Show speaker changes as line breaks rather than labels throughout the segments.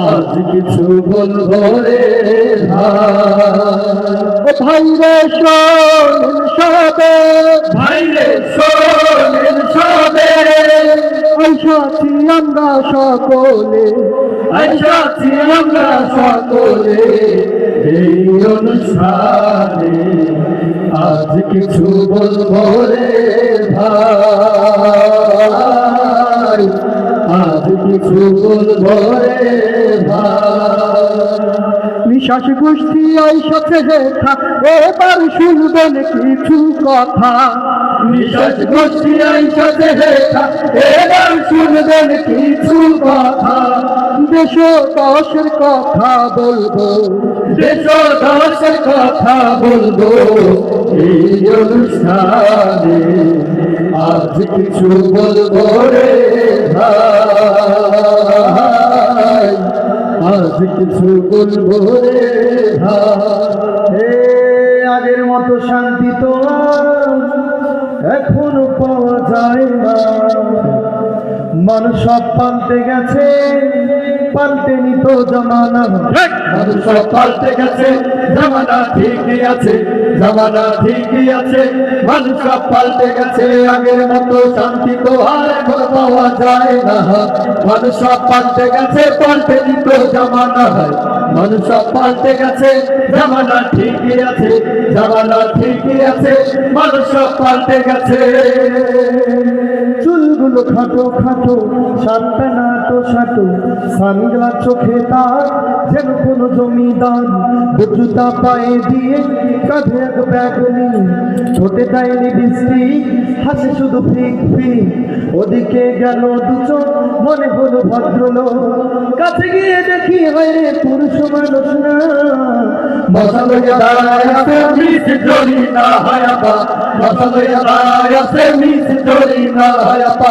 আজ কিছু বলব রে ভাই। রে শোন সবে ভাই রে শোন সবে ঐশাছি আমরা সকলে ঐশাছি আমরা সকলে এই অনুষ্ঠানে আজ কিছু বলব রে ভাই আজ কিছু বলব রে ভাই। নিঃশ্বাস গোষ্ঠী ওই সাথে রেখা এবার শুনবেন কিছু কথা। নিঃশ্বাস গোষ্ঠী ওই সাথে রেখা এবার শুনবেন কিছু কথা। দেশ দশের কথা বলব। দেশ দশের কথা বলব এই অনুষ্ঠানে। আজ কিছু বলব ভাই? আজ কিছু বলব
হে আগের মতো শান্তি তো এখনও পাওয়া যায় না। মানুষ সব পাল্টে গেছে পাল্টেনি তো জমানা।
মানুষ সব পাল্টে গেছে জামানা ঠিকই আছে জামানা ঠিকই আছে। মানুষ সব পাল্টে গেছে আগের মতো শান্তি তো আর এখন পাওয়া যায় না। মানুষ সব পাল্টে গেছে পাল্টে নিত জামানা। হয় মানুষ সব পাল্টে গেছে জামানা ঠিকই আছে জামানা ঠিকই আছে মানুষ সব পাল্টে গেছে।
চুলগুলো খাটো খাটো সান্তানা তো সাটো সানগ্লাস চোখে তার যেন কোনো জমিদার জুতা পায়ে দিয়ে কাঁধে এক ব্যাগ নিয়ে ছোটে দেয়নি বৃষ্টি, হাসে শুধু ফিক ফিক ওদিকে গেল দুচো মনে হলো ভদ্রলোক। কাছে গিয়ে দেখি, হয় রে, পুরুষ মানুষ না।
মিস জড়ি না আছে মিস জড়ি না হায়াপা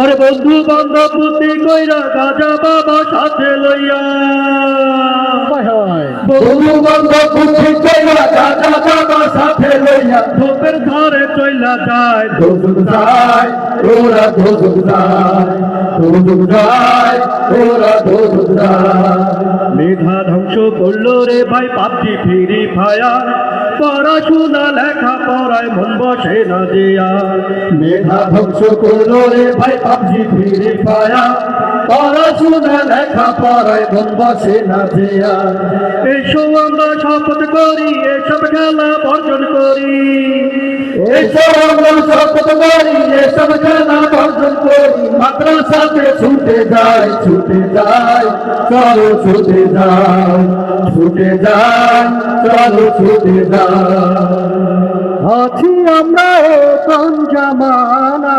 আরে বন্ধু বান্ধব বুদ্ধি কইরা গাজা বাবা সাথে লইয়া।
বন্ধু বান্ধব বুদ্ধি কইরা গাজা বাবা সাথে লইয়া।
ধোপের ধারে চইলা যায়।
দোজক যায় ওরা দোজক যায়। দোজক যায় ওরা দোজক যায়।
মেধা ধ্বংস করল রে ভাই পাবজি ফিরি ফায়ার পড়াশোনা লেখা পড়ায় মন বসে না দিয়া।
মেধা ধ্বংস করল রে ভাই পাবজি ফিরে পায়া পড়াশোনা লেখা পড়ায় মন বসে না দেয়া
এসো আমরা শপথ করি এসব খেলা বর্জন করি।
এসব আমরা শপথ করি এসব খেলা বর্জন করি। মাদ্রাসাতে ছুটে যায় ছুটে যায় চলো ছুটে যায় ছুটে যায় চলো ছুটে যায়
আছি আমরা এখন জামানা।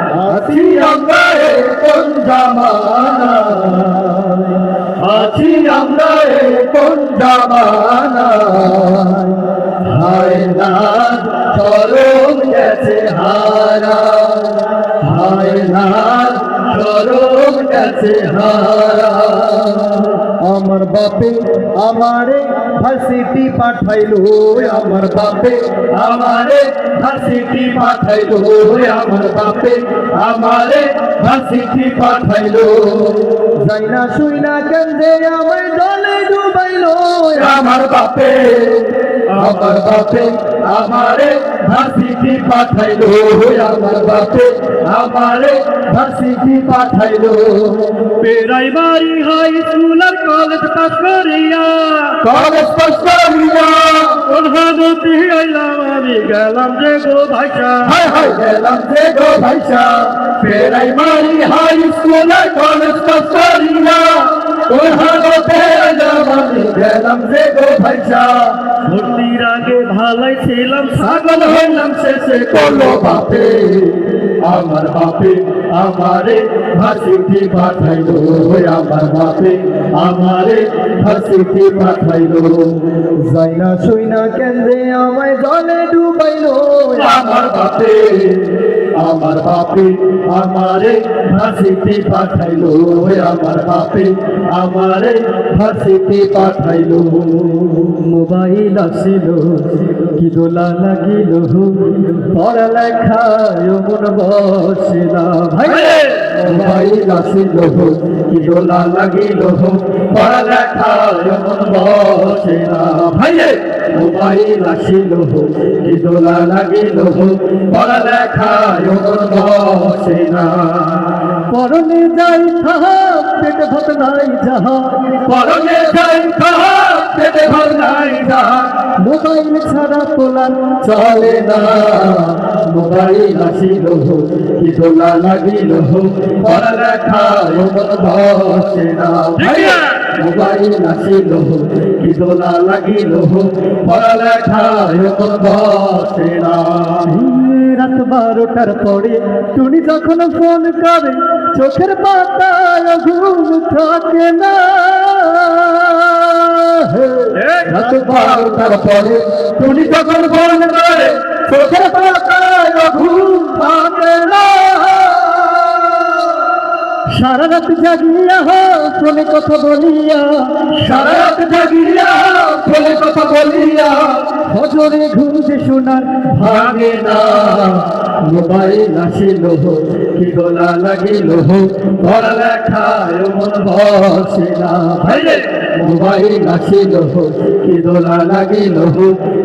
আছি আমরা কোন জামানা আছি আমরা কোন জামানা হায় না চরম গেছে হারা হায় না চরম গেছে হারা
আমার বাপে আমারে ভার্সিটি পাঠাইলো
আমার বাপে আমারে হাসিটি পাঠাইলো আমার বাপে আমারে হাসিটি পাঠাইলো।
যাই না শুই না কেন্দ্রে আমার জলে ডুবাইলো
আমার বাপে আমার বাপে আমারে হাসিটি পাঠাইলো আমার বাপে আমারে হাসিটি পাঠাইলো।
প্রাইমারি হাই স্কুল আর কলেজ পাস করিয়া।
কলেজ পাস করিয়া।
কোন হানতি আইলাম আমি গেলাম যে গো ভাইসা।
হাই হাই গেলাম যে গো ভাইসা। Primary high school college pass করিয়া। পয়সা
ভর্তির আগে ভালাই ছিলাম
পাগল হইলাম শেষে করল বাপে। আমার বাপে আমারে ভাসিটি পাঠাইলো আমার বাপে। আমারে ভাসিটি পাঠাইলো।
যাইনা সইনা কেন্দ্রে আমায় জলে ডুবাইলো।
আমার বাপে আমার বাপে আমারে ভাসিতে পাঠাইলো আমার বাপে আমারে ভাসিতে পাঠাইলো।
মোবাইল আসিল কি দোলা লাগিল। পড়ালেখায় মন বসিলা। ভাই!
মোবাইল আসিল কি দোলা লাগিল পড়ালেখা মন বসে না ভাইয়ে মোবাইল আসিল কি দোলা লাগিল পড়ালেখা মন বসে না
পরনে যাই তাহা, পেট ভাত নাই যাহা।
পরনে যাই যা
মোবাইল ছাড়া তোলার
চলে না? মোবাইল আসিল কি দোলা লাগিল পড়ালেখা বসে না। মোবাইল আসিল কি দোলা লাগিল পড়ালেখা বসে না।
রাত বারোটার পরে টুনি যখন ফোন করে চোখের পাতায় ঘুম থাকে না।
রাত বারোটার পরে। তুমি যখন ফোন করে চোখের পাতায় ঘুম থাকে না।
সারা রাত জাগিয়া ফোনে কথা বলিয়া।
সারা রাত জাগিয়া ফোনে কথা বলিয়া।
হজরে ঘুম যে শোনার
ভাগে না। মোবাইল আসিল কি গোলা লাগিল পড়ালেখায় মন বসে না। ভাইরে মোবাইল আসিল দোলা লাগিল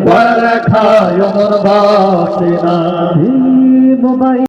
পড়ালেখায় মন বসে না।
মোবাইল